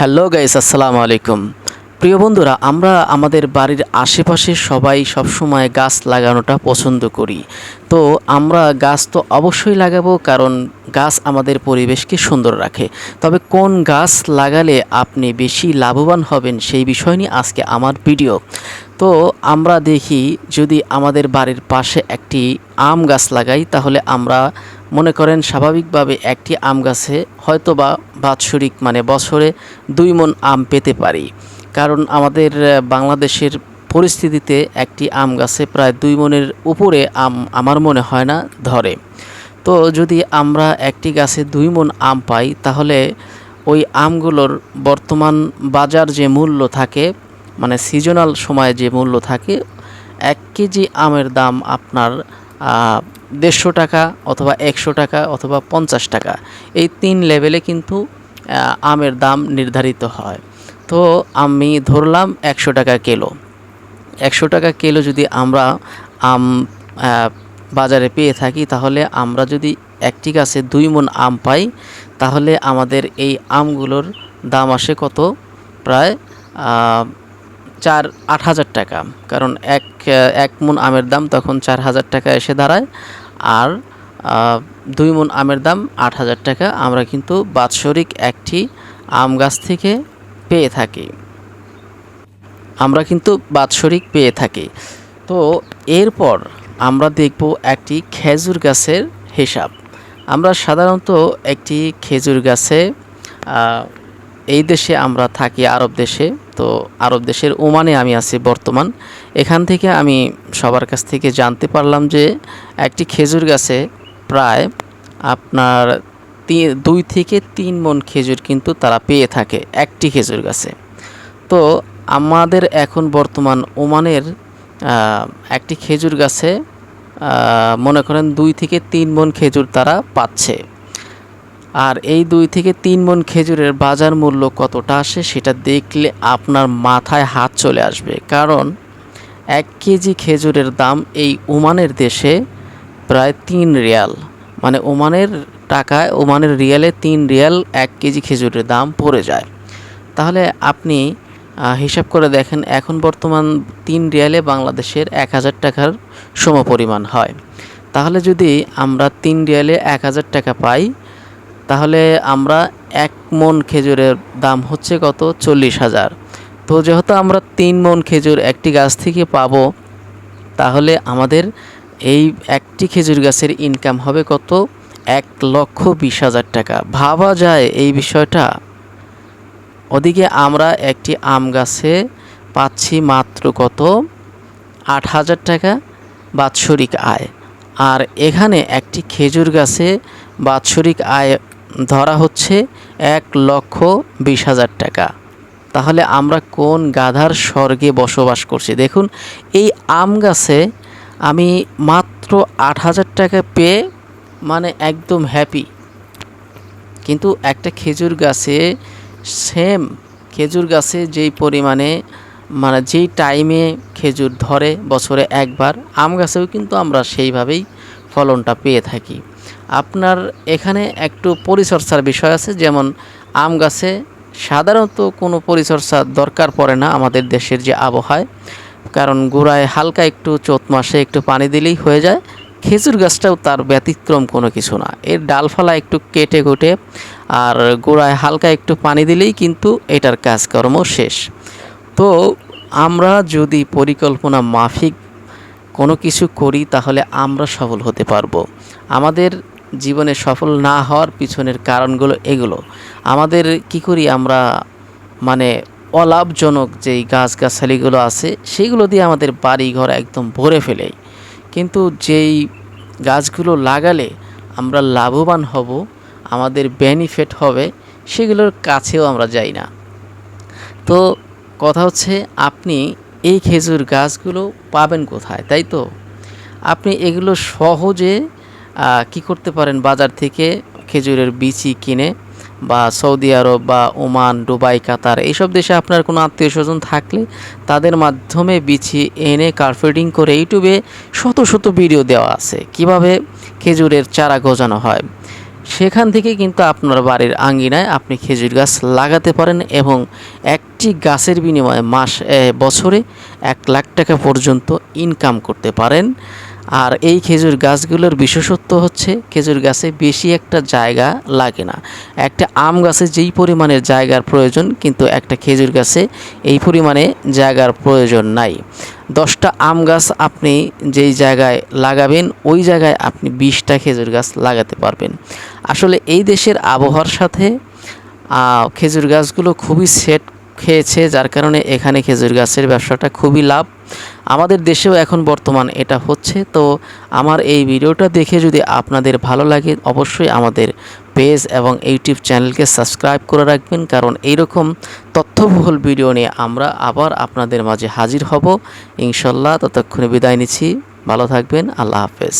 Hello guys, আসসালামু আলাইকুম। প্রিয় বন্ধুরা, আমরা আমাদের বাড়ির আশেপাশে সবাই সবসময় গাছ লাগানোটা পছন্দ করি। তো আমরা গাছ তো অবশ্যই লাগাবো, কারণ গাছ আমাদের পরিবেশকে সুন্দর রাখে। তবে কোন গাছ লাগালে আপনি বেশি লাভবান হবেন সেই বিষয় নিয়ে আজকে আমার ভিডিও। তো আমরা দেখি, যদি আমাদের বাড়ির পাশে একটি আম গাছ লাগাই, তাহলে আমরা মনে করেন স্বাভাবিকভাবে একটি আম গাছে হয়তো বা বাৎসরিক মানে বছরে দুই মন আম পেতে পারি। কারণ আমাদের বাংলাদেশের পরিস্থিতিতে একটি আম গাছে প্রায় দুই মনের উপরে আম আমার মনে হয় না ধরে। তো যদি আমরা একটি গাছে দুই মন আম পাই, তাহলে ওই আমগুলোর বর্তমান বাজার যে মূল্য থাকে মানে সিজনাল সময়ে যে মূল্য থাকে, এক কেজি আমের দাম আপনার দেড়শো টাকা অথবা একশো টাকা অথবা পঞ্চাশ টাকা। এই তিন লেভেলে কিন্তু আমের দাম নির্ধারিত হয়। তো আমি ধরলাম একশো টাকা কিলো। একশো টাকা কিলো যদি আমরা আম বাজারে পেয়ে থাকি, তাহলে আমরা যদি একটি গাছে দুই মন আম পাই, তাহলে আমাদের এই আমগুলোর দাম আসে কত? প্রায় চার আট হাজার টাকা। কারণ এক এক মন আমের দাম তখন চার হাজার টাকা এসে দাঁড়ায়। আর দুই মন আমের দাম আট হাজার টাকা আমরা কিন্তু বাৎসরিক একটি আম গাছ থেকে পেয়ে থাকি। আমরা কিন্তু বাৎসরিক পেয়ে থাকি। তো এরপর আমরা দেখব একটি খেজুর গাছের হিসাব। আমরা সাধারণত একটি খেজুর গাছে এই দেশে আমরা থাকি, আরব দেশে। তো আরব দেশের ওমানে আমি আছি বর্তমান। এখান থেকে আমি সবার কাছ থেকে জানতে পারলাম যে একটি খেজুর গাছে প্রায় আপনার দুই থেকে তিন মন খেজুর কিন্তু তারা পেয়ে থাকে একটি খেজুর গাছে। তো আমাদের এখন বর্তমান ওমানের একটি খেজুর গাছে মনে করেন দুই থেকে তিন মন খেজুর তারা পাচ্ছে। আর এই দুই থেকে তিন মন খেজুরের বাজার মূল্য কতটা আসে সেটা দেখলে আপনার মাথায় হাত চলে আসবে। কারণ এক কেজি খেজুরের দাম এই ওমানের দেশে প্রায় তিন রিয়াল। মানে ওমানের টাকায়, ওমানের রিয়ালে তিন রিয়াল এক কেজি খেজুরের দাম পড়ে যায়। তাহলে আপনি হিসাব করে দেখেন, এখন বর্তমান তিন রিয়ালে বাংলাদেশের এক হাজার টাকার সমপরিমাণ হয়। তাহলে যদি আমরা তিন রিয়ালে এক হাজার টাকা পাই তাহলে আমরা এক মন খেজুরের দাম হচ্ছে কত? চল্লিশ হাজার। তো যেহেতু আমরা তিন মন খেজুর একটি গাছ থেকে পাবো, তাহলে আমাদের এই একটি খেজুর গাছের ইনকাম হবে কত? এক লক্ষ বিশ হাজার টাকা। ভাবা যায় এই বিষয়টা। ওদিকে আমরা একটি আম গাছে পাচ্ছি মাত্র কত? আট হাজার টাকা বাৎসরিক আয়। আর এখানে একটি খেজুর গাছে বাৎসরিক আয় ধরা হচ্ছে এক লক্ষ বিশ হাজার টাকা। তাহলে আমরা কোন গাধার স্বর্গে বসবাস করছি? দেখুন, এই আম গাছে আমি মাত্র আট হাজার টাকা পেয়ে মানে একদম হ্যাপি কিন্তু একটা খেজুর গাছে সেম খেজুর গাছে যেই পরিমাণে মানে যেই টাইমে খেজুর ধরে বছরে একবার, আম গাছেও কিন্তু আমরা সেইভাবেই ফলনটা পেয়ে থাকি। আপনার এখানে একটু পরিচর্যার বিষয় আছে, যেমন আম গাছে সাধারণত কোনো পরিচর্যা দরকার পড়ে না আমাদের দেশের যে আবহাওয়ায়। কারণ গোড়ায় হালকা একটু চোত মাসে একটু পানি দিলেই হয়ে যায়, খেজুর গাছটাও তার ব্যতিক্রম কোনো কিছু না। এর ডালফালা একটু কেটে কুটে আর গোড়ায় হালকা একটু পানি দিলেই কিন্তু এটার কাজকর্ম শেষ। তো আমরা যদি পরিকল্পনা মাফিক কোনো কিছু করি, তাহলে আমরা সফল হতে পারব। আমাদের জীবনে সফল না হওয়ার পিছনের কারণগুলো এগুলো। আমাদের কি করি আমরা মানে অলাভজনক যেই গাছগাছালিগুলো আছে, সেগুলো দিয়ে আমাদের বাড়ি ঘর একদম ভরে ফেলেই কিন্তু যেই গাছগুলো লাগালে আমরা লাভবান হব, আমাদের বেনিফিট হবে, সেগুলোর কাছেও আমরা যাই না। তো কথা হচ্ছে, আপনি এই খেজুর গাছগুলো পাবেন কোথায়, তাই তো? আপনি এগুলো সহজে কি করতে পারেন বাজার থেকে? খেজুরের বিচি কিনে বা সৌদি আরব বা ওমান, দুবাই, কাতার এইসব দেশে আপনার কোনো আত্মীয় স্বজন থাকলে তাদের মাধ্যমে বিচি এনে কার্পেটিং করে ইউটিউবে শত শত ভিডিও দেওয়া আছে। কীভাবে খেজুরের চারা গজানো হয়? সেখান থেকে কিন্তু আপনার বাড়ির আঙ্গিনায় আপনি খেজুর গাছ লাগাতে পারেন এবং একটি গাছের বিনিময়ে মাস বছরে এক লাখ টাকা পর্যন্ত ইনকাম করতে পারেন। আর এই খেজুর গাছগুলোর বিশেষত্ব হচ্ছে খেজুর গাছে বেশি একটা জায়গা লাগে না। একটা আম গাছে যেই পরিমাণের জায়গার প্রয়োজন, কিন্তু একটা খেজুর গাছে এই পরিমাণে জায়গার প্রয়োজন নাই। দশটা আম গাছ আপনি যেই জায়গায় লাগাবেন, ওই জায়গায় আপনি বিশটা খেজুর গাছ লাগাতে পারবেন। আসলে এই দেশের আবহাওয়ার সাথে খেজুর গাছগুলো খুবই সেট খেয়েছে, যার কারণে এখানে খেজুর গাছের ব্যবসাটা খুবই লাভ। আমাদের দেশেও এখন বর্তমান এটা হচ্ছে। তো আমার এই ভিডিওটা দেখে যদি আপনাদের ভালো লাগে, অবশ্যই আমাদের পেজ এবং ইউটিউব চ্যানেলকে সাবস্ক্রাইব করে রাখবেন। কারণ এইরকম তথ্যবহুল ভিডিও নিয়ে আমরা আবার আপনাদের মাঝে হাজির হব। ইনশাল্লাহ ততক্ষণে বিদায় নিচ্ছি। ভালো থাকবেন। আল্লাহ হাফেজ।